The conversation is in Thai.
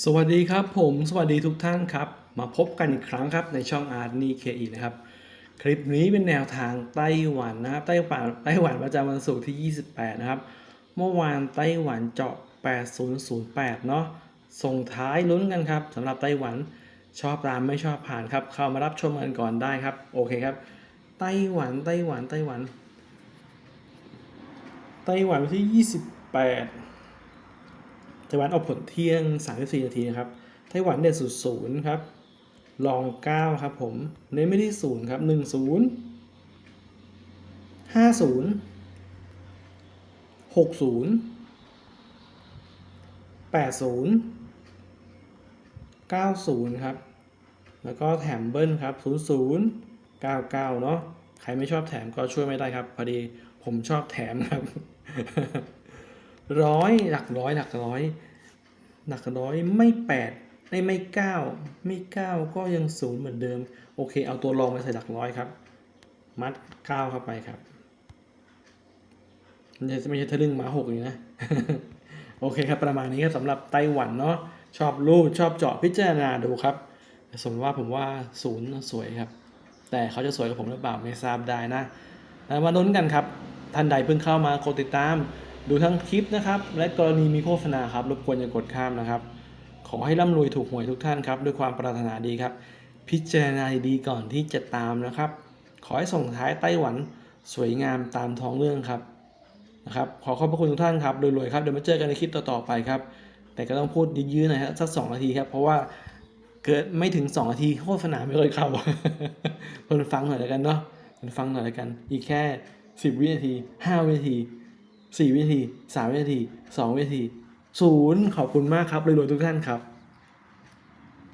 สวัสดีครับผมสวัสดีทุกท่านครับ มาพบกันอีกครั้งครับในช่องอาร์ตนีเคอีนะครับ คลิปนี้เป็นแนวทางไต้หวันนะครับไต้หวันไต้หวันประจำวันศุกร์ที่ 28 นะครับ เมื่อวานไต้หวันเจาะ 8008 เนาะส่งท้ายลุ้นกันครับสำหรับไต้หวันชอบตามไม่ชอบผ่านครับ เข้ามารับชมกันก่อนได้ครับ โอเคครับ ไต้หวันไต้หวันไต้หวัน ไต้หวันวันที่ 28 ไต้หวันเอาผลเที่ยง 34 นาทีนะครับ ไต้หวันเด่นสุดศูนย์ครับ ลอง 9 ครับผม เน้นไม่ที่ศูนย์ครับ 10 50 60 80 90 ครับ แล้วก็แถมเบิ้ลครับ 00 99 เนาะ ใครไม่ชอบแถมก็ช่วยไม่ได้ครับ พอดีผมชอบแถมครับ ร้อยหลักร้อยหลักร้อยหลักร้อยไม่แปดไม่ไม่เก้าไม่เก้าก็ยังศูนย์เหมือนเดิม โอเค เอาตัวรองมาใส่หลักร้อยครับ มัดเก้าเข้าไปครับไม่ใช่ไม่ใช่ทะลึ่งหมาหกอย่างนะ โอเคครับประมาณนี้ครับสำหรับไต้หวันเนาะชอบรูดชอบเจาะพิจารณาดูครับแต่สมมติว่าผมว่าศูนย์สวยครับ แต่เขาจะสวยกับผมหรือเปล่าไม่ทราบได้นะแล้วมาลุ้นกันครับท่านใดเพิ่งเข้ามากดติดตาม ดูทั้งคลิปนะครับ และกรณีมีโฆษณาครับรบกวนอย่ากดข้ามนะครับ ขอให้ร่ำรวยถูกหวยทุกท่านครับ ด้วยความปรารถนาดีครับ พิจารณาดีก่อนที่จะตามนะครับ ขอให้ส่งท้ายไต้หวันสวยงามตามท้องเรื่องครับนะครับ ขอขอบพระคุณทุกท่านครับรวยๆครับเดี๋ยวมาเจอกันในคลิปต่อๆไปครับ แต่ก็ต้องพูดยื้อๆหน่อยฮะสักสองนาทีครับ เพราะว่าเกิดไม่ถึง2นาทีโฆษณาไม่ค่อยเข้าคนฟังหน่อยแล้วกันเนาะคนฟังหน่อยแล้วกัน อีกแค่10วินาที5วินาที 4 วินาที 3 วินาที 2 วินาทีศูนย์ขอบคุณมากครับรวยๆทุกท่านครับ